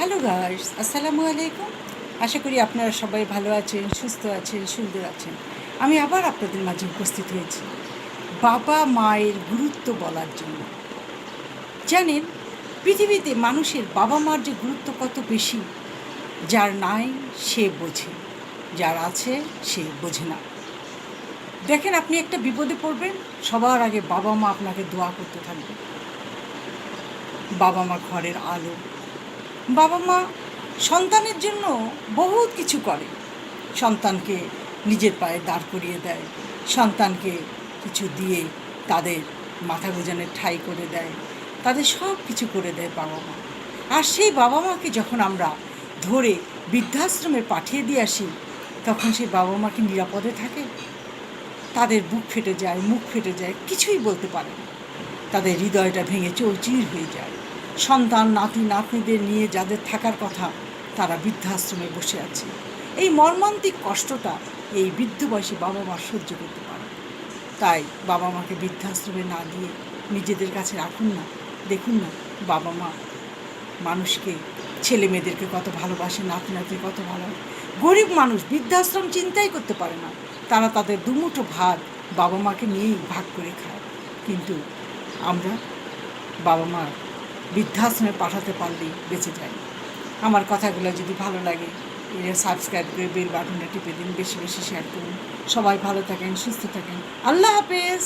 Hello guys আসসালামু আলাইকুম আশা করি আপনারা সবাই ভালো আছেন, সুস্থ আছেন, সুন্দর আছেন। আমি আবার আপনাদের মাঝে উপস্থিত হয়েছি বাবা মায়ের গুরুত্ব বলার জন্য। জানেন, পৃথিবীতে মানুষের বাবা মার যে গুরুত্ব কত বেশি, যার নাই সে বোঝে, যার আছে সে বোঝে না। দেখেন, আপনি একটা বিপদে পড়বেন, সবার আগে বাবা মা আপনাকে দোয়া করতে থাকবে। বাবা মা ঘরের আলো বাবা মা সন্তানের জন্য বহুত কিছু করে। সন্তানকে নিজের পায়ে দাঁড় করিয়ে দেয়। সন্তানকে কিছু দিয়ে তাদের মাথা গোজানের ঠাই করে দেয়। তাদের সব কিছু করে দেয় বাবা মা আর সেই বাবা মাকে যখন আমরা ধরে বৃদ্ধাশ্রমে পাঠিয়ে দিয়ে আসি, তখন সেই বাবা মা কি নিরাপদে থাকে? তাদের বুক ফেটে যায়, মুখ ফেটে যায়, কিছুই বলতে পারে না। তাদের হৃদয়টা ভেঙে চৌচির হয়ে যায়। সন্তান, নাতি, নাতনিদের নিয়ে যাদের থাকার কথা, তারা বৃদ্ধাশ্রমে বসে আছে। এই মর্মান্তিক কষ্টটা এই বৃদ্ধ বয়সী বাবা মা সহ্য করতে পারে তাই বাবা মাকে বৃদ্ধাশ্রমে না দিয়ে নিজেদের কাছে রাখুন না, দেখুন না বাবা মা মানুষকে, ছেলে মেয়েদেরকে কত ভালোবাসে, নাতি নাতি কত ভালো। গরিব মানুষ বৃদ্ধাশ্রম চিন্তাই করতে পারে না। তারা তাদের দুমুঠো ভাত বাবা মাকে নিয়েই ভাগ করে খায়। কিন্তু আমরা বাবা মা বৃদ্ধাশ্রমে পাঠাতে পারলেই বেঁচে যাই আমার কথাগুলো যদি ভালো লাগে সাবস্ক্রাইব করে বেল বাটনটা টিপে দিন, বেশি বেশি শেয়ার করুন। সবাই ভালো থাকেন, সুস্থ থাকেন। আল্লাহ হাফেজ!